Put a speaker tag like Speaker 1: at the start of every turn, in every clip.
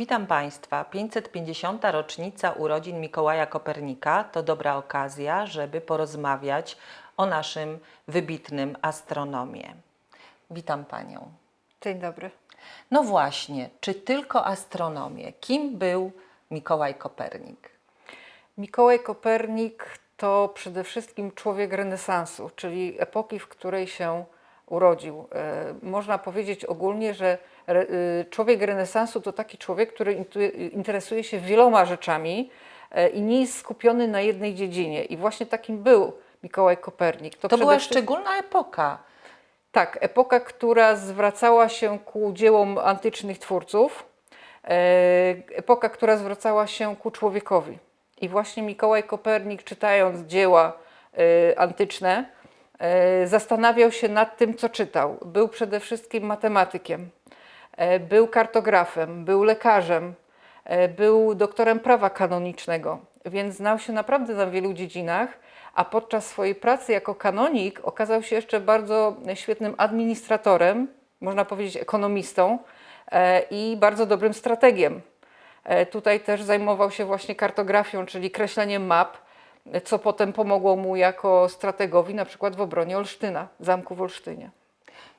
Speaker 1: Witam Państwa. 550. rocznica urodzin Mikołaja Kopernika to dobra okazja, żeby porozmawiać o naszym wybitnym astronomie. Witam Panią.
Speaker 2: Dzień dobry.
Speaker 1: No właśnie, czy tylko astronomię? Kim był Mikołaj Kopernik?
Speaker 2: Mikołaj Kopernik to przede wszystkim człowiek renesansu, czyli epoki, w której się urodził. E, Można powiedzieć ogólnie, że y, człowiek renesansu to taki człowiek, który interesuje się wieloma rzeczami e, i nie jest skupiony na jednej dziedzinie. I właśnie takim był Mikołaj Kopernik.
Speaker 1: To
Speaker 2: przede
Speaker 1: była
Speaker 2: wszystkim-
Speaker 1: szczególna epoka.
Speaker 2: Tak, epoka, która zwracała się ku dziełom antycznych twórców, e, epoka, która zwracała się ku człowiekowi. I właśnie Mikołaj Kopernik, czytając dzieła antyczne, zastanawiał się nad tym, co czytał. Był przede wszystkim matematykiem, e, był kartografem, był lekarzem, e, był doktorem prawa kanonicznego, więc znał się naprawdę na wielu dziedzinach, a podczas swojej pracy jako kanonik okazał się jeszcze bardzo świetnym administratorem, można powiedzieć ekonomistą e, i bardzo dobrym strategiem. E, Tutaj też zajmował się właśnie kartografią, czyli kreśleniem map, e, co potem pomogło mu jako strategowi na przykład w obronie Olsztyna, zamku w Olsztynie.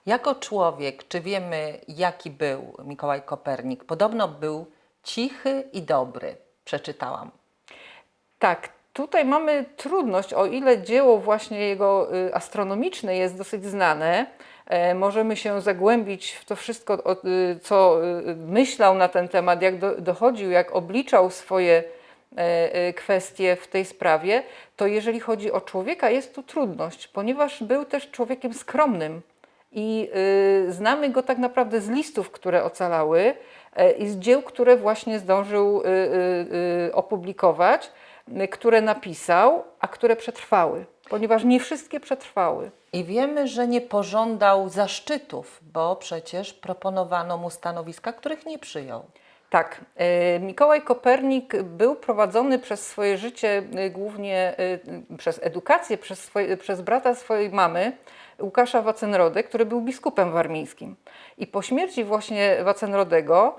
Speaker 1: Jako człowiek, czy wiemy, jaki był Mikołaj Kopernik? Podobno był cichy i dobry. Przeczytałam.
Speaker 2: Tak, tutaj mamy trudność, o ile dzieło właśnie jego y, astronomiczne jest dosyć znane, e, możemy się zagłębić w to wszystko, y, co y, myślał na ten temat, jak do, dochodził, jak obliczał swoje kwestie w tej sprawie, to jeżeli chodzi o człowieka, jest tu trudność, ponieważ był też człowiekiem skromnym. I y, znamy go tak naprawdę z listów, które ocalały e, i z dzieł, które właśnie zdążył y, y, opublikować, które napisał, a które przetrwały, ponieważ nie wszystkie przetrwały.
Speaker 1: I wiemy, że nie pożądał zaszczytów, bo przecież proponowano mu stanowiska, których nie przyjął.
Speaker 2: Tak, e, Mikołaj Kopernik był prowadzony przez swoje życie e, głównie e, przez edukację, przez, swoje, przez brata swojej mamy, Łukasza Wacenrodę, który był biskupem warmińskim. I po śmierci właśnie Wacenrodego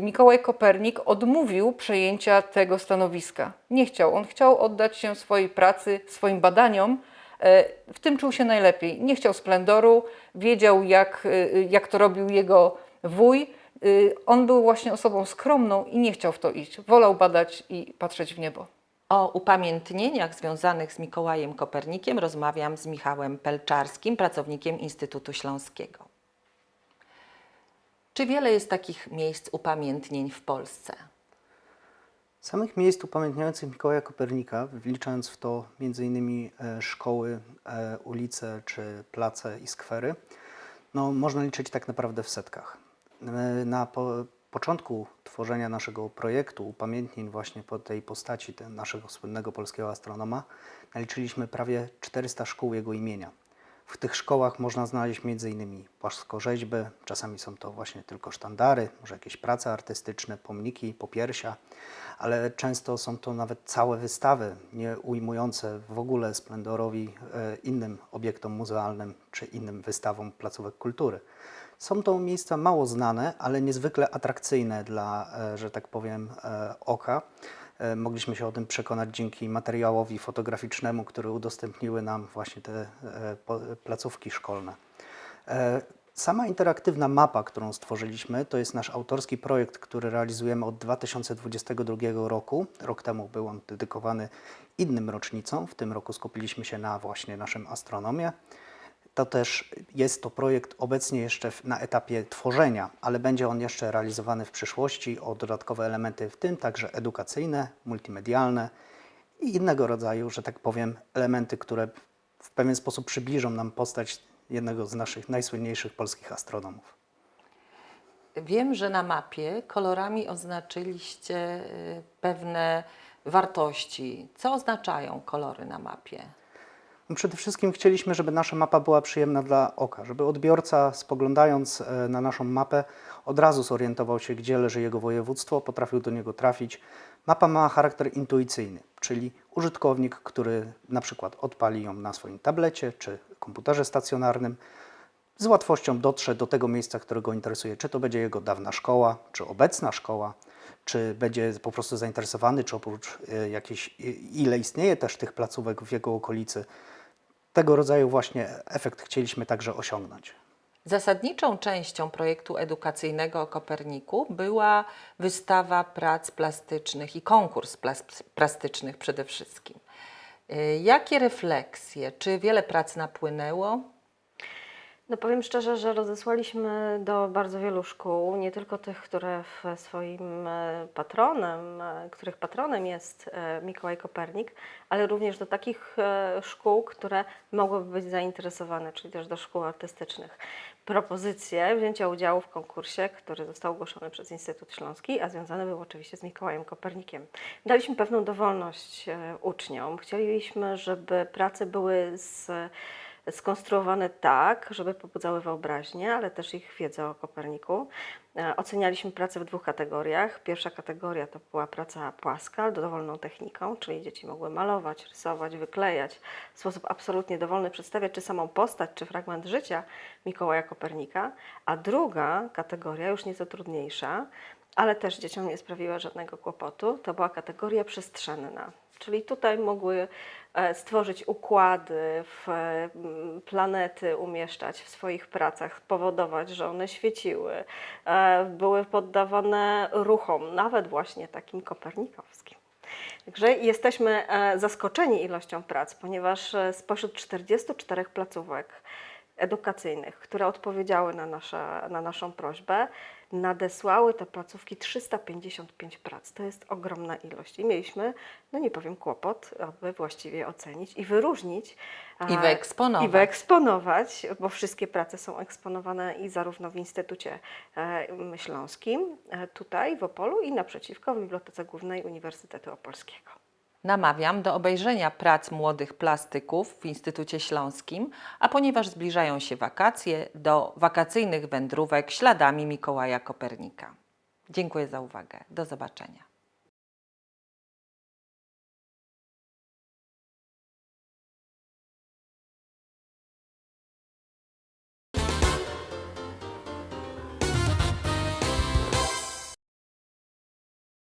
Speaker 2: Mikołaj Kopernik odmówił przejęcia tego stanowiska. Nie chciał, on chciał oddać się swojej pracy, swoim badaniom, W tym czuł się najlepiej. Nie chciał splendoru, wiedział, jak, jak to robił jego wuj. E, On był właśnie osobą skromną i nie chciał w to iść. Wolał badać i patrzeć w niebo.
Speaker 1: O upamiętnieniach związanych z Mikołajem Kopernikiem rozmawiam z Michałem Pelczarskim, pracownikiem Instytutu Śląskiego. Czy wiele jest takich miejsc upamiętnień w Polsce?
Speaker 3: Samych miejsc upamiętniających Mikołaja Kopernika, wliczając w to m.in. e, szkoły, e, ulice czy place i skwery, no, można liczyć tak naprawdę w setkach. E, Na po, początku tworzenia naszego projektu upamiętnień właśnie po tej postaci ten naszego słynnego polskiego astronoma naliczyliśmy prawie 400 szkół jego imienia. W tych szkołach można znaleźć m.in. płaskorzeźby, czasami są to właśnie tylko sztandary, może jakieś prace artystyczne, pomniki, popiersia, ale często są to nawet całe wystawy, nie ujmujące w ogóle splendorowi e, innym obiektom muzealnym czy innym wystawom placówek kultury. Są to miejsca mało znane, ale niezwykle atrakcyjne dla, e, że tak powiem, e, oka. E, Mogliśmy się o tym przekonać dzięki materiałowi fotograficznemu, który udostępniły nam właśnie te e, placówki szkolne. E, Sama interaktywna mapa, którą stworzyliśmy, to jest nasz autorski projekt, który realizujemy od 2022 roku. Rok temu był on dedykowany innym rocznicom. W tym roku skupiliśmy się na właśnie naszym astronomie. To też jest to projekt obecnie jeszcze na etapie tworzenia, ale będzie on jeszcze realizowany w przyszłości o dodatkowe elementy, w tym także edukacyjne, multimedialne i innego rodzaju, że tak powiem, elementy, które w pewien sposób przybliżą nam postać jednego z naszych najsłynniejszych polskich astronomów.
Speaker 1: Wiem, że na mapie kolorami oznaczyliście y, pewne wartości. Co oznaczają kolory na mapie?
Speaker 3: No Przede wszystkim chcieliśmy, żeby nasza mapa była przyjemna dla oka, żeby odbiorca spoglądając e, na naszą mapę od razu zorientował się, gdzie leży jego województwo, potrafił do niego trafić. Mapa ma charakter intuicyjny, czyli użytkownik, który na przykład odpali ją na swoim tablecie czy komputerze stacjonarnym, z łatwością dotrze do tego miejsca, które go interesuje. Czy to będzie jego dawna szkoła, czy obecna szkoła, czy będzie po prostu zainteresowany, czy oprócz e, jakiejś, i- ile istnieje też tych placówek w jego okolicy. Tego rodzaju właśnie efekt chcieliśmy także osiągnąć.
Speaker 1: Zasadniczą częścią projektu edukacyjnego o Koperniku była wystawa prac plastycznych i konkurs plas- plastycznych przede wszystkim. Y, Jakie refleksje? Czy wiele prac napłynęło?
Speaker 4: No powiem szczerze, że rozesłaliśmy do bardzo wielu szkół, nie tylko tych, które w swoim e, patronem, e, których patronem jest e, Mikołaj Kopernik, ale również do takich szkół, które mogłyby być zainteresowane, czyli też do szkół artystycznych. Propozycje wzięcia udziału w konkursie, który został ogłoszony przez Instytut Śląski, a związany był oczywiście z Mikołajem Kopernikiem. Daliśmy pewną dowolność uczniom. Chcieliśmy, żeby prace były z skonstruowane tak, żeby pobudzały wyobraźnię, ale też ich wiedzę o Koperniku. E, Ocenialiśmy pracę w dwóch kategoriach. Pierwsza kategoria to była praca płaska, dowolną techniką, czyli dzieci mogły malować, rysować, wyklejać w sposób absolutnie dowolny, przedstawiać czy samą postać, czy fragment życia Mikołaja Kopernika. A druga kategoria, już nieco trudniejsza, ale też dzieciom nie sprawiła żadnego kłopotu, to była kategoria przestrzenna. Czyli tutaj mogły e, stworzyć układy, w, mm, planety umieszczać w swoich pracach, powodować, że one świeciły, e, były poddawane ruchom, nawet właśnie takim kopernikowskim. Także jesteśmy e, zaskoczeni ilością prac, ponieważ e, spośród 44 placówek edukacyjnych, które odpowiedziały na, nasze, na naszą prośbę, nadesłały te placówki 355 prac. To jest ogromna ilość i mieliśmy, no nie powiem kłopot, aby właściwie ocenić i wyróżnić.
Speaker 1: I wyeksponować.
Speaker 4: I wyeksponować, bo wszystkie prace są eksponowane i zarówno w Instytucie e, Śląskim, e, tutaj w Opolu i naprzeciwko w Bibliotece Głównej Uniwersytetu Opolskiego.
Speaker 1: Namawiam do obejrzenia prac młodych plastyków w Instytucie Śląskim, a ponieważ zbliżają się wakacje, do wakacyjnych wędrówek śladami Mikołaja Kopernika. Dziękuję za uwagę. Do zobaczenia.